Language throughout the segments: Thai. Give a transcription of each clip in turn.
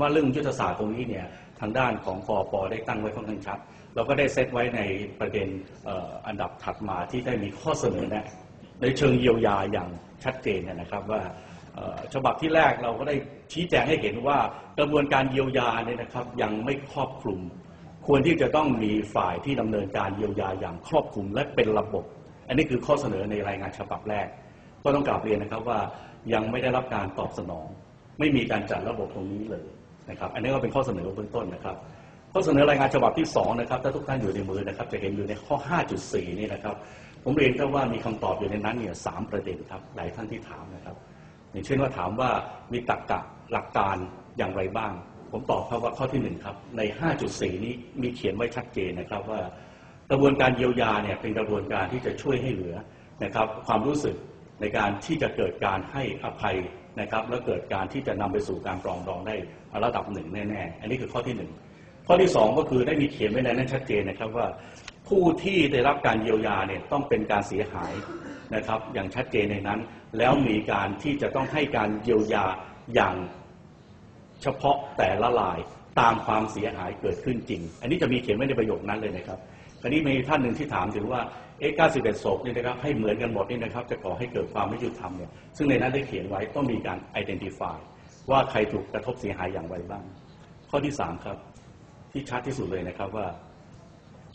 ว่าเรื่องยุทธศาสตร์ตรงนี้เนี่ยทางด้านของคอปอได้ตั้งไว้ค่อนข้างชัดเราก็ได้เซตไว้ในประเด็นอ,อ,อันดับถัดมาที่ได้มีข้อเสนอแนะในเชิงเยียวยาอย่างชัดเจนนะครับว่าฉบับที่แรกเราก็ได้ชี้แจงให้เห็นว่ากระบวนการเยียวยาเนี่ยนะครับยังไม่ครอบคลุม ควรที่จะต้องมีฝ่ายที่ดำเนินการเยียวยาอย่างครอบคลุมและเป็นระบบ อันนี้คือข้อเสนอในรายงานฉบับแรก ก็ต้องกราบเรียนนะครับว่ายังไม่ได้รับการตอบสนอง ไม่มีการจัดระบบตรงนี้เลย นะครับอันนี้ก็เป็นข้อเสนอเบื้องต้นนะครับ ข้อเสนอรายงานฉบับที่2นะครับถ้าทุกท่านอยู่ในมือนะครับ จะเห็นอยู่ในข้อ 5.4 นี่นะครับ ผมเรียนว่ามีคำตอบอยู่ในนั้นเนี่ยสามประเด็นครับหลายท่านที่ถามนะครับ อย่างเช่นว่าถามว่ามีตรรกะหลักการอย่างไรบ้าง ผมตอบครับว่าข้อที่หนึ่งครับใน 5.4 นี้มีเขียนไว้ชัดเจนนะครับว่ากระบวนการเยียวยาเนี่ยเป็นกระบวนการที่จะช่วยให้เหลือนะครับความรู้สึก ในการที่จะเกิดการให้อภัยนะครับ และเกิดการที่จะนำไปสู่การปรองดองได้ระดับหนึ่งแน่ๆ อันนี้คือข้อที่หนึ่งข้อที่สองก็คือได้มีเขียนไว้ในนั้นชัดเจนนะครับว่า ผู้ที่ได้รับการเยียวยาเนี่ยต้องเป็นการเสียหายนะครับ อย่างชัดเจนในนั้น แล้วมีการที่จะต้องให้การเยียวยาอย่างเฉพาะแต่ละลายตามความเสียหายเกิดขึ้นจริง อันนี้จะมีเขียนไว้ในประโยคนั้นเลยนะครับ คราวนี้มีท่านหนึ่งที่ถามถึงว่าเอ๊ะ91ศพนี่นะครับให้เหมือนกันหมดนี่นะครับ จะก่อให้เกิดความไม่ยุติธรรมเนี่ยซึ่งในนั้นได้เขียนไว้ต้องมีการ identify ว่าใครถูกกระทบเสียหายอย่างไรบ้าง ข้อที่สามครับที่ชัดที่สุดเลยนะครับว่า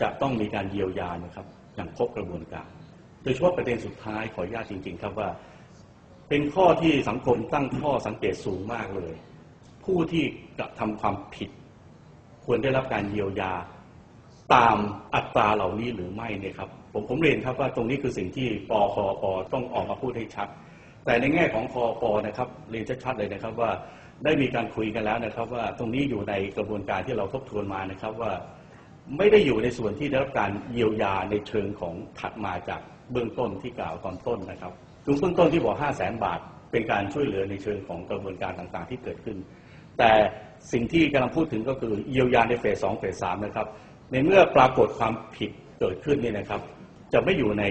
จะต้องมีการเยียวยานะครับอย่างครบกระบวนการ โดยเฉพาะประเด็นสุดท้ายขออนุญาตจริง ๆ ครับว่า เป็นข้อที่สังคมตั้งข้อสังเกตสูงมากเลย ผู้ที่กระทำความผิด ควรได้รับการเยียวยา ตามอัตราเหล่านี้หรือไม่เนี่ยครับผมผมเรียนครับว่าตรงนี้คือสิ่งที่ปคอปต้องออกมาพูดให้ชัด แต่ในแง่ของคอปนะครับเรียนชัดๆเลยนะครับว่าได้มีการคุยกันแล้วนะครับ ว่าตรงนี้อยู่ในกระบวนการที่เราทบทวนมานะครับว่าไม่ได้อยู่ในส่วนที่ได้รับการเยียวยาในเชิงของถัดมาจากเบื้องต้นที่กล่าวตอนต้นนะครับตรงเบื้องต้นที่บอก5 0 0แสนบาท เป็นการช่วยเหลือในเชิงของกระบวนการต่างๆ ที่เกิดขึ้น แต่สิ่งที่กำลังพูดถึงก็คือเยียวยาในเฟสสองเฟสสามนะครับ ในเมื่อปรากฏความผิดเกิดขึ้นนี่นะครับ จะไม่อยู่ใน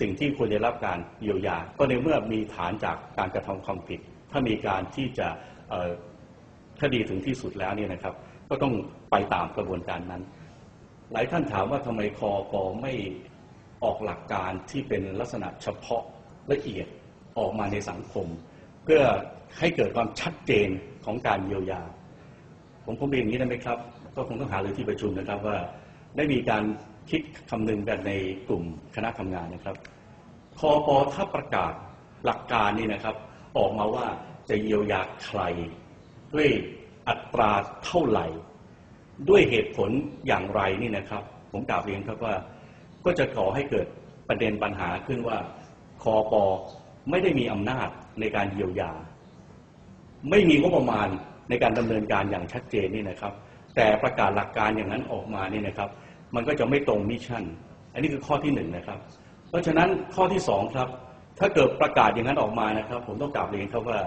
สิ่งที่ควรจะรับการเยียวยา ก็ในเมื่อมีฐานจากการกระทำความผิด ถ้ามีการที่จะคดีถึงที่สุดแล้วเนี่ยนะครับ ก็ต้องไปตามกระบวนการนั้น หลายท่านถามว่าทำไมคอปอไม่ออกหลักการที่เป็นลักษณะเฉพาะละเอียดออกมาในสังคม เพื่อให้เกิดความชัดเจนของการเยียวยา ผมผมเรียนอย่างนี้ได้ไหมครับ ก็คงต้องหารือที่ประชุมนะครับว่าได้มีการคิดคำนึงกันในกลุ่มคณะทำงานนะครับคอปอถ้าประกาศหลักการนี่นะครับ ออกมาว่าจะเยียวยาใคร ด้วยอัตราเท่าไหร่ ด้วยเหตุผลอย่างไรนี่นะครับ ผมกล่าวเรียนครับว่า ก็จะก่อให้เกิดประเด็นปัญหาขึ้นว่าคอปอไม่ได้มีอำนาจในการเยียวยา ไม่มีงบประมาณในการดำเนินการอย่างชัดเจนนี่นะครับ แต่ประกาศหลักการอย่างนั้นออกมานี่นะครับ มันก็จะไม่ตรงมิชชั่น อันนี้คือข้อที่หนึ่งนะครับ เพราะฉะนั้นข้อที่สองครับ ถ้าเกิดประกาศอย่างนั้นออกมานะครับ ผมต้องกลับเรียนครับว่า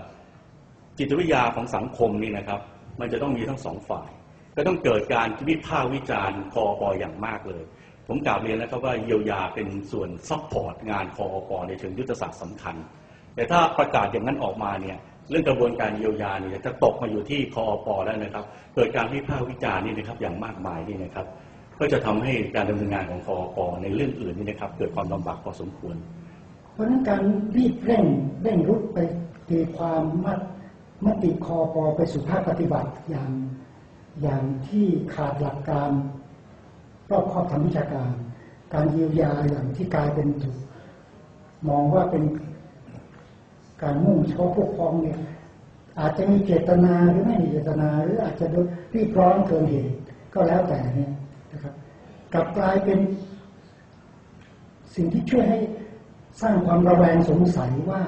จิตวิทยาของสังคมนี่นะครับ มันจะต้องมีทั้งสองฝ่าย ก็ต้องเกิดการวิพากษ์วิจารณ์คอปออย่างมากเลย ผมกล่าวเรียนนะครับว่าเยียวยาเป็นส่วนซัพพอร์ตงานคอปอในเชิงยุทธศาสตร์สำคัญ แต่ถ้าประกาศอย่างนั้นออกมาเนี่ย เรื่องกระบวนการเยียวยาเนี่ยจะตกมาอยู่ที่คอปอแล้วนะครับ เกิดการวิพากษ์วิจารณ์นี่นะครับอย่างมากมายนี่นะครับ ก็จะทำให้การดำเนินงานของคอปอในเรื่องอื่นนี่นะครับ เกิดความลำบากพอสมควร เพราะฉะนั้นการรีบเร่งเร่งรุดไปตีความมัดมติคอปอไปสู่ภาคปฏิบัติอย่างอย่างที่ขาดหลักการรอบครอบทางวิชาการ การเยียวยาอย่างที่กลายเป็นถูกมองว่าเป็น การมุ่งเฉพาะพวกพ้องเนี่ย อาจจะมีเจตนาหรือไม่มีเจตนา หรืออาจจะดยรีบร้อนเกินเหตุก็แล้วแต่เนี่ยนะครับ กลับกลายเป็น สิ่งที่ช่วยให้สร้างความระแวงสงสัยว่า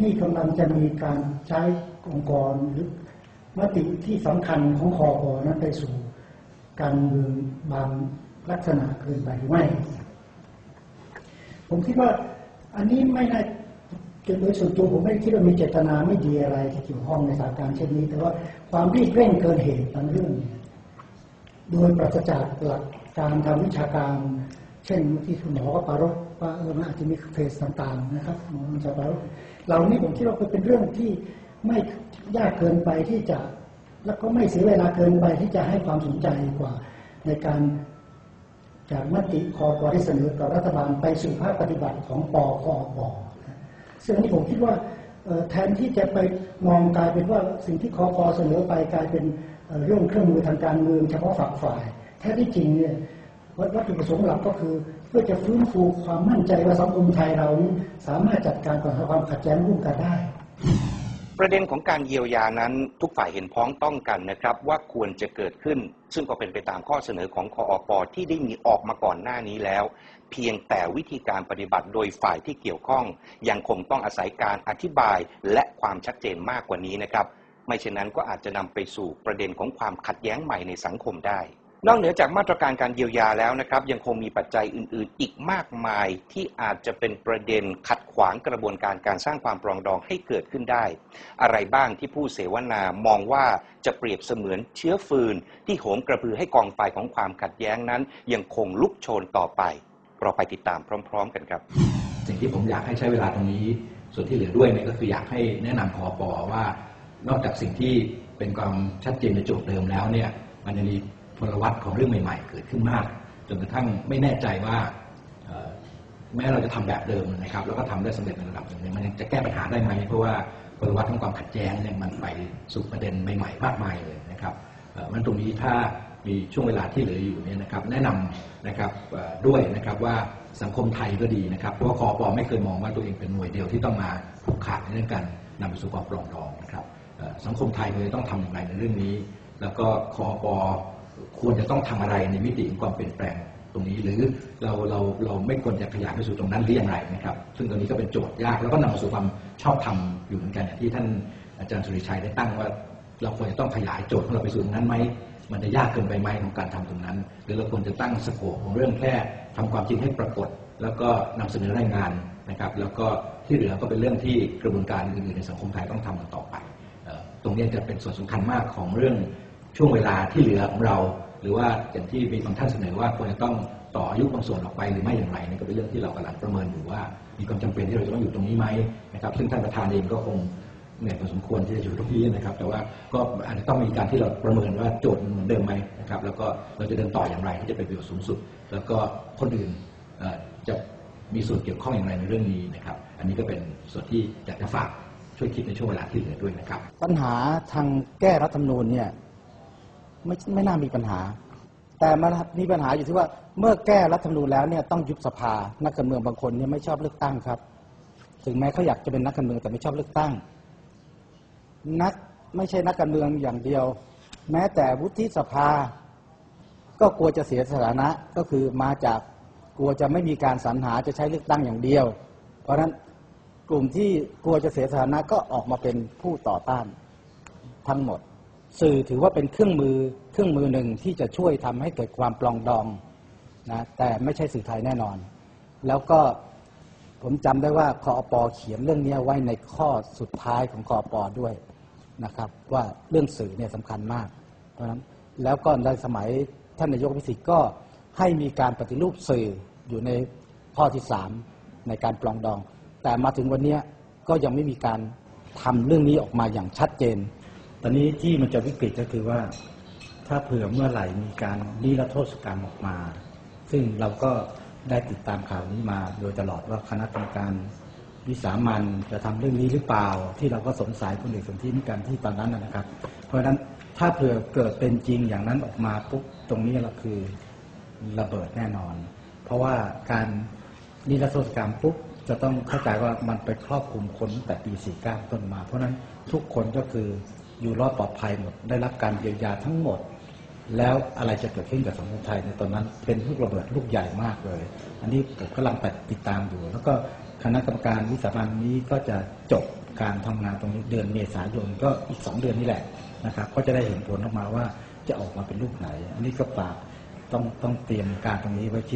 นี่กำลังจะมีการใช้องค์กรหรือมติที่สำคัญของคอพอนั้นไปสู่ การเมืองบางลักษณะเกินไปหรือไม่ ผมคิดว่าอันนี้ไม่น่า โดยส่วนตัวผมไม่คิดว่ามีเจตนาไม่ดีอะไรที่เกี่ยวข้องในสถานการณ์เช่นนี้ แต่ว่าความรีบเร่งเกินเหตุบางเรื่องเนี่ยโดยปราศจากหลักการทางวิชาการ เช่นที่คุณหมอก็ปรารภว่าเออมันอาจจะมีเฟสต่างๆนะครับหมอมันจะปรารภเหล่านี้ผมคิดว่าเป็นเรื่องที่ไม่ยากเกินไปที่จะ แล้วก็ไม่เสียเวลาเกินไปที่จะให้ความสนใจกว่า ในการจากมติคอปอที่เสนอต่อรัฐบาลไปสู่ภาคปฏิบัติของปคอปนะ ซึ่งอันนี้ผมคิดว่าแทนที่จะไปมองกลายเป็นว่าสิ่งที่คอปอเสนอไปกลายเป็นเรื่องเครื่องมือทางการเมืองเฉพาะฝักฝ่าย แท้ที่จริงเนี่ยวัตวัตถุประสงค์หลักก็คือ เพื่อจะฟื้นฟูความมั่นใจว่าสังคมไทยเรานี้สามารถจัดการกับความขัดแย้งร่วมกันได้ ประเด็นของการเยียวยานั้นทุกฝ่ายเห็นพ้องต้องกันนะครับ ว่าควรจะเกิดขึ้น ซึ่งก็เป็นไปตามข้อเสนอของคออปที่ได้มีออกมาก่อนหน้านี้แล้ว เพียงแต่วิธีการปฏิบัติโดยฝ่ายที่เกี่ยวข้อง ยังคงต้องอาศัยการอธิบายและความชัดเจนมากกว่านี้นะครับ ไม่เช่นนั้นก็อาจจะนำไปสู่ประเด็นของความขัดแย้งใหม่ในสังคมได้ นอกเหนือจากมาตรการการเยียวยาแล้วนะครับ ยังคงมีปัจจัยอื่น ๆ อีกมากมายที่อาจจะเป็นประเด็นขัดขวางกระบวนการการสร้างความปรองดองให้เกิดขึ้นได้ อะไรบ้างที่ผู้เสวนามองว่าจะเปรียบเสมือนเชื้อฟืน ที่โหมกระพือให้กองไฟของความขัดแย้งนั้น ยังคงลุกโชนต่อไป เราไปติดตามพร้อม ๆ กันครับ สิ่งที่ผมอยากให้ใช้เวลาตรงนี้ ส่วนที่เหลือด้วยเนี่ยก็คืออยากให้แนะนำคอปอว่า นอกจากสิ่งที่เป็นความชัดเจนในโจทย์เดิมแล้วเนี่ยมันจะมีพลวัตของเรื่องใหม่ ๆ เกิดขึ้นมาก จนกระทั่งไม่แน่ใจว่าแม้เราจะทำแบบเดิมนะครับ แล้วก็ทำได้สำเร็จในระดับหนึ่งมันยังจะแก้ปัญหาได้ไหมเพราะว่าพลวัตของความขัดแย้งเนี่ยมันไปสู่ประเด็นใหม่ ๆ มากมายเลยนะครับมันตรงนี้ถ้า มีช่วงเวลาที่เหลืออยู่เนี่ยนะครับแนะนำนะครับด้วยนะครับว่าสังคมไทยก็ดีนะครับเพราะว่าคอปอไม่เคยมองว่าตัวเองเป็นหน่วยเดียวที่ต้องมาผูกขาดในเรื่องการนำไปสู่ความปรองดองนะครับสังคมไทยเลยต้องทำอย่างไรในเรื่องนี้ แล้วก็คอปอควรจะต้องทำอะไรในมิติของความเปลี่ยนแปลงตรงนี้ หรือเราเราเราไม่ควรจะขยายไปสู่ตรงนั้นหรืออย่างไรนะครับ ซึ่งตรงนี้ก็เป็นโจทย์ยากแล้วก็นำมาสู่ความชอบธรรมอยู่เหมือนกันอย่างที่ท่านอาจารย์สุริชัยได้ตั้งว่า เราควรจะต้องขยายโจทย์ของเราไปสู่ตรงนั้นไหมมันจะยากเกินไปไหมของการทำตรงนั้น หรือเราควรจะตั้งสโคปของเรื่องแค่ทำความจริงให้ปรากฏ แล้วก็นำเสนอรายงานนะครับ แล้วก็ที่เหลือก็เป็นเรื่องที่กระบวนการอื่นๆในสังคมไทยต้องทำกันต่อไปตรงนี้จะเป็นส่วนสำคัญมากของเรื่องช่วงเวลาที่เหลือของเรา หรือว่าอย่างที่มีบางท่านเสนอว่าควรจะต้องต่ออายุบางส่วนออกไปหรือไม่อย่างไรนี่ก็เป็นเรื่องที่เรากำลังประเมินอยู่ว่า มีความจำเป็นที่เราจะต้องอยู่ตรงนี้ไหมนะครับ ซึ่งท่านประธานเองก็คง เหนื่อยพอสมควรที่จะอยู่ตรงนี้นะครับ แต่ว่าก็อาจจะต้องมีการที่เราประเมินว่าโจทย์มันเหมือนเดิมไหมนะครับ แล้วก็เราจะเดินต่ออย่างไรที่จะเป็นประโยชน์สูงสุด แล้วก็คนอื่นจะมีส่วนเกี่ยวข้องอย่างไรในเรื่องนี้นะครับ อันนี้ก็เป็นส่วนที่อยากจะฝากช่วยคิดในช่วงเวลาที่เหลือด้วยนะครับ ปัญหาทางแก้รัฐธรรมนูญเนี่ยไม่ไม่น่ามีปัญหา แต่มันมีปัญหาอยู่ที่ว่าเมื่อแก้รัฐธรรมนูญแล้วเนี่ยต้องยุบสภานักการเมืองบางคนเนี่ยไม่ชอบเลือกตั้งครับ ถึงแม้เขาอยากจะเป็นนักการเมืองแต่ไม่ชอบเลือกตั้ง นักไม่ใช่นักการเมืองอย่างเดียว แม้แต่วุฒิสภา ก็กลัวจะเสียสถานะก็คือมาจากกลัวจะไม่มีการสรรหาจะใช้เลือกตั้งอย่างเดียว เพราะฉะนั้นกลุ่มที่กลัวจะเสียสถานะก็ออกมาเป็นผู้ต่อต้านทั้งหมด สื่อถือว่าเป็นเครื่องมือเครื่องมือหนึ่งที่จะช่วยทำให้เกิดความปลองดองนะแต่ไม่ใช่สื่อไทยแน่นอน แล้วก็ผมจำได้ว่าคอปเขียนเรื่องนี้ไว้ในข้อสุดท้ายของคอปด้วย นะครับ ว่าเรื่องสื่อเนี่ยสำคัญมากเพราะนั้นแล้วก็ในสมัยท่านนายกพิสิทธิ์ก็ให้มีการปฏิรูปสื่ออยู่ในข้อที่สามในการปลองดอง แต่มาถึงวันนี้ก็ยังไม่มีการทำเรื่องนี้ออกมาอย่างชัดเจน ตอนนี้ที่มันจะวิกฤตก็คือว่า ถ้าเผื่อเมื่อไหร่มีการนิรโทษกรรมออกมา ซึ่งเราก็ได้ติดตามข่าวนี้มาโดยตลอดว่าคณะกรรมการ วิสามันจะทำเรื่องนี้หรือเปล่า ที่เราก็สงสัยคนเอกสนธินิการที่ตอนนั้นนะครับ เพราะฉะนั้นถ้าเผื่อเกิดเป็นจริงอย่างนั้นออกมาปุ๊บตรงนี้เราคือระเบิดแน่นอน เพราะว่าการนิรโทษกรรมปุ๊บจะต้องเข้าใจว่ามันไปครอบคลุมคนแต่ปี 49 ต้นมา เพราะฉะนั้นทุกคนก็คืออยู่รอดปลอดภัยหมดได้รับการเยียวยาทั้งหมด แล้วอะไรจะเกิดขึ้นกับสังคมไทยในตอนนั้น เป็นลูกระเบิดลูกใหญ่มากเลย อันนี้ผมกำลังติดตามอยู่ แล้วก็คณะกรรมการวิสามันนี้ก็จะจบการทำงานตรงนี้เดือนเมษายนก็อีกสองเดือนนี่แหละนะครับ ก็จะได้เห็นผลออกมาว่าจะออกมาเป็นรูปไหน อันนี้ก็ฝากต้องต้องเตรียมการตรงนี้ไว้คิด